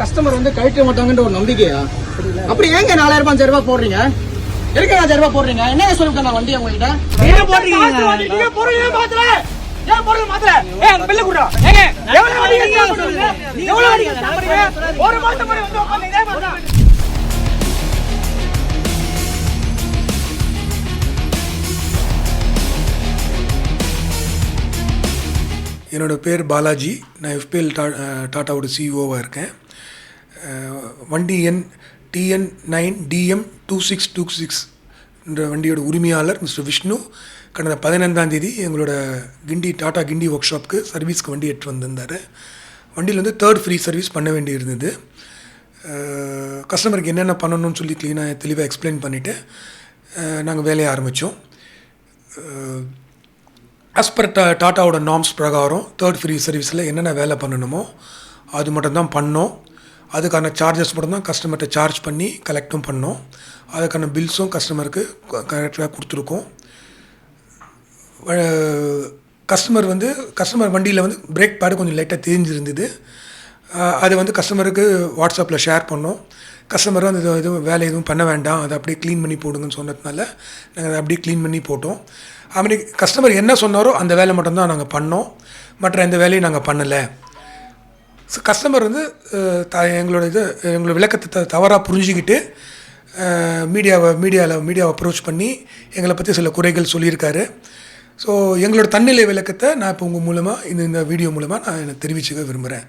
Customer வந்து கழிக்க மாட்டாங்கன்ற ஒரு நம்பிக்கையா? அப்படி ஏங்க நாலாயிரம் ரூபாய் அஞ்சாயிரம் ரூபாய் போடுறீங்க? எதுக்கு அஞ்சாயிரம் ரூபாய் போடுறீங்க? என்ன சொல்லிருக்கேன் நான் வண்டி உங்ககிட்ட? நீங்க போடுறீங்க. நீங்க போடுறீங்க மாத்தல? ஏன் போடுறது மாத்தல? ஏய் அந்த பில்ல குடுறா. ஏங்க எவ்வளவு வண்டி கட்டலாம் சொல்லுங்க. எவ்வளவு வண்டி கட்டலாம் ஒரு மாசம் வந்து என்னோடய என்னோட பேர் பாலாஜி. நான் எஃபிஎல் டா டாட்டாவோட சிஇஓவாக இருக்கேன். வண்டி எண் TN nine TM two six two six என்ற வண்டியோட உரிமையாளர் மிஸ்டர் விஷ்ணு. கடந்த பதினைந்தாம் தேதி எங்களோட கிண்டி டாட்டா கிண்டி ஒர்க் ஷாப்க்கு சர்வீஸ்க்கு வண்டி எடுத்து வந்திருந்தார். வண்டியில் வந்து தேர்ட் ஃப்ரீ சர்வீஸ் பண்ண வேண்டி இருந்தது. கஸ்டமருக்கு என்னென்ன பண்ணணும்னு சொல்லி க்ளீனாக தெளிவாக எக்ஸ்பிளைன் பண்ணிவிட்டு நாங்கள் வேலையை ஆரம்பித்தோம் as டா டாட்டாவோட நார்ம்ஸ் பிரகாரம் தேர்ட் ஃப்ரீ சர்வீஸில் என்னென்ன வேலை பண்ணணுமோ அது மட்டும்தான் பண்ணோம். அதுக்கான சார்ஜஸ் மட்டும்தான் கஸ்டமர்கிட்ட சார்ஜ் பண்ணி கலெக்டும் பண்ணோம். அதுக்கான பில்ஸும் கஸ்டமருக்கு கரெக்டாக கொடுத்துருக்கோம். கஸ்டமர் வந்து கஸ்டமர் வண்டியில் வந்து பிரேக் பேடு கொஞ்சம் லைட்டாக தெரிஞ்சிருந்தது அதை அது வந்து கஸ்டமருக்கு வாட்ஸ்அப்பில் ஷேர் பண்ணோம். கஸ்டமர் அந்த இது எதுவும் வேலை எதுவும் பண்ண வேண்டாம். அதை அப்படியே க்ளீன் பண்ணி போடுங்கன்னு சொன்னதுனால நாங்கள் அதை அப்படியே க்ளீன் பண்ணி போட்டோம். அப்படி கஸ்டமர் என்ன சொன்னாரோ அந்த வேலை மட்டும்தான் நாங்கள் பண்ணோம். மற்ற எந்த வேலையும் நாங்கள் பண்ணலை. ஸோ கஸ்டமர் வந்து த எங்களோட இது எங்களோட விளக்கத்தை த தவறாக புரிஞ்சுக்கிட்டு மீடியாவை மீடியாவில் மீடியாவை அப்ரோச் பண்ணி எங்களை பற்றி சில குறைகள் சொல்லியிருக்காரு. ஸோ எங்களோட தன்னிலை விளக்கத்தை நான் இப்போ உங்கள் மூலமாக இந்த இந்த வீடியோ மூலமாக நான் எனக்கு தெரிவிச்சுக்க விரும்புகிறேன்